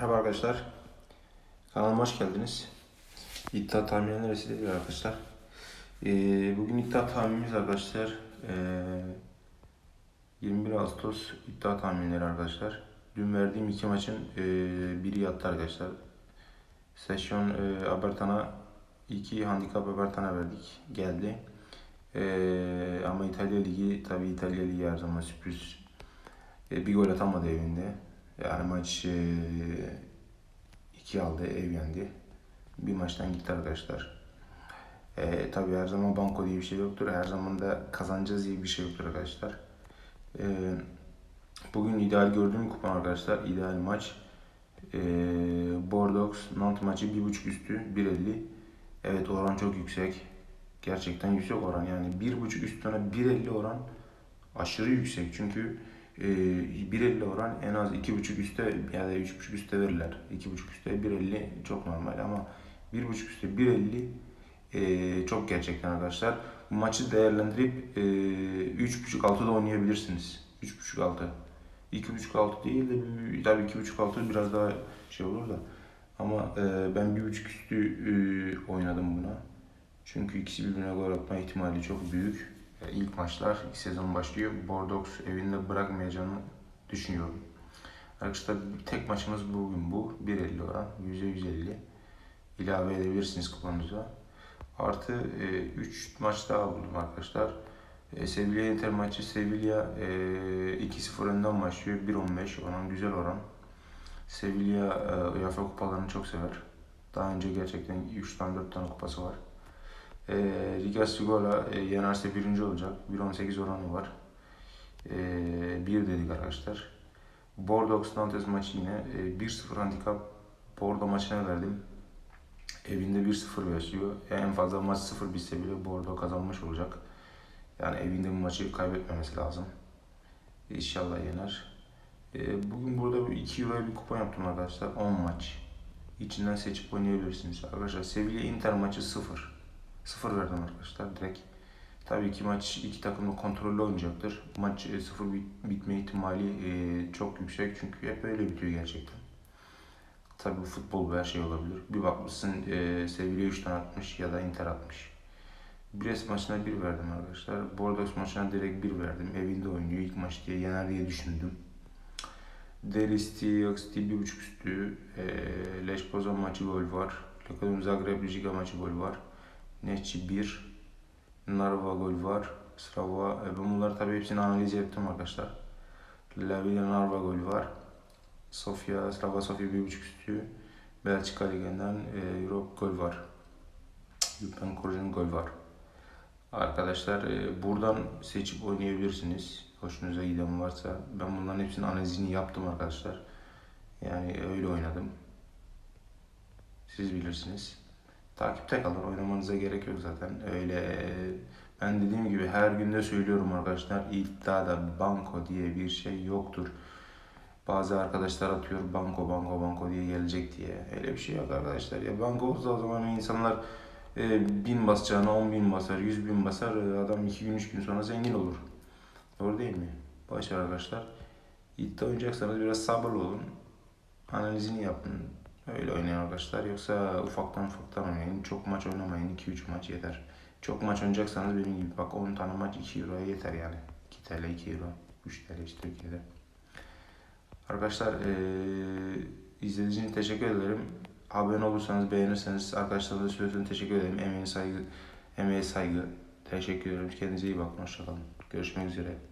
Merhaba arkadaşlar. Kanalıma hoş geldiniz. İddia tahmini neresi değil arkadaşlar. Ee, bugün iddia tahminimiz arkadaşlar. Ee, 21 Ağustos iddia tahminleri arkadaşlar. Dün verdiğim iki maçın e, biri yattı arkadaşlar. Session e, Abertan'a iki handikap Abertan'a verdik. Geldi. Ee, ama İtalya Ligi tabi İtalya Ligi her zaman sürpriz. E, bir gol atamadı evinde. Yani maç e, iki aldı, ev yendi. Bir maçtan gitti arkadaşlar. E, tabii her zaman banko diye bir şey yoktur. Her zaman da kazanacağız diye bir şey yoktur arkadaşlar. E, bugün ideal gördüğüm kupa arkadaşlar. ideal maç. E, Bordeaux Nantes maçı 1.5 üstü 1.50. Evet oran çok yüksek. Gerçekten yüksek oran. Yani 1.5 üstüne 1.50 oran aşırı yüksek. Çünkü e, 1.50 oran en az 2.5 üstte ya da 3.5 üstte verirler. 2.5 üstte 1.50 çok normal ama 1.5 üstte 1.50 e, çok gerçekten arkadaşlar. Bu maçı değerlendirip e, 3.5 altıda oynayabilirsiniz. 3.5 altı. 2.5 altı değil de tabii 2.5 altı biraz daha şey olur da. Ama e, ben 1.5 üstü e, oynadım buna. Çünkü ikisi birbirine gol atma ihtimali çok büyük. E, İlk maçlar, ilk sezon başlıyor. Bordeaux evinde bırakmayacağını düşünüyorum. Arkadaşlar tek maçımız bugün bu. 1.50 oran, %150 ilave edebilirsiniz kupanıza. Artı 3 maç daha buldum arkadaşlar. E, Sevilla Inter maçı Sevilla e, 2-0 önden başlıyor. 1.15 oran güzel oran. Sevilla e, UEFA kupalarını çok sever. Daha önce gerçekten 3 tane 4 tane kupası var. E, Riga Sigola e, yenerse birinci olacak. 1.18 oranı var. E, 1 dedik arkadaşlar. Bordeaux Nantes maçı yine e, 1-0 handikap Bordeaux maçına verdim. Evinde 1-0 besliyor. En fazla maç 0 bitse bile Bordeaux kazanmış olacak. Yani evinde bu maçı kaybetmemesi lazım. İnşallah yener. E, bugün burada bir 2 Euro'ya bir kupa yaptım arkadaşlar. 10 maç. İçinden seçip oynayabilirsiniz. Arkadaşlar Sevilla Inter maçı 0. 0 verdim arkadaşlar direkt. Tabii ki maç iki takım da kontrollü oynayacaktır. Maç e, 0 bit- bitme ihtimali e, çok yüksek çünkü hep öyle bitiyor gerçekten. Tabii futbol her şey olabilir. Bir bakmışsın e, Sevilla 3 tane atmış ya da Inter atmış. Brest maçına 1 verdim arkadaşlar. Bordeaux maçına direkt 1 verdim. Evinde oynuyor ilk maç diye yener diye düşündüm. Delisti, Yaksti 1.5 üstü. E, Leş Pozan maçı gol var. Lokomotiv Zagreb Rijeka maçı gol var. Neçi 1. Narva gol var. Strava. E, ben bunları tabii hepsini analiz ettim arkadaşlar. Lavilla Narva gol var. Sofia, Strava Sofia 1.5 üstü. Belçika Ligi'nden e, Europe gol var. Lüpen Korjun gol var. Arkadaşlar e, buradan seçip oynayabilirsiniz. Hoşunuza giden varsa. Ben bunların hepsinin analizini yaptım arkadaşlar. Yani öyle oynadım. Siz bilirsiniz. Takipte kalın. Oynamanıza gerek yok zaten. Öyle ben dediğim gibi her günde söylüyorum arkadaşlar. İddiada banko diye bir şey yoktur. Bazı arkadaşlar atıyor banko banko banko diye gelecek diye. Öyle bir şey yok arkadaşlar. Ya banko olsa o zaman insanlar e, bin basacağına on bin basar, yüz bin basar. E, Adam iki gün, üç gün sonra zengin olur. Doğru değil mi? Başar arkadaşlar. İddia oynayacaksanız biraz sabırlı olun. Analizini yapın. Öyle oynayın arkadaşlar. Yoksa ufaktan ufaktan oynayın. Çok maç oynamayın. 2-3 maç yeter. Çok maç oynayacaksanız benim gibi bak 10 tane maç 2 euroya yeter yani. 2 TL 2 euro. 3 TL işte Türkiye'de. Arkadaşlar eee izlediğiniz için teşekkür ederim. Abone olursanız beğenirseniz arkadaşlarınıza söylüyorsanız teşekkür ederim. Emeğine saygı, emeğe saygı. Teşekkür ederim. Kendinize iyi bakın. Hoşçakalın. Görüşmek üzere.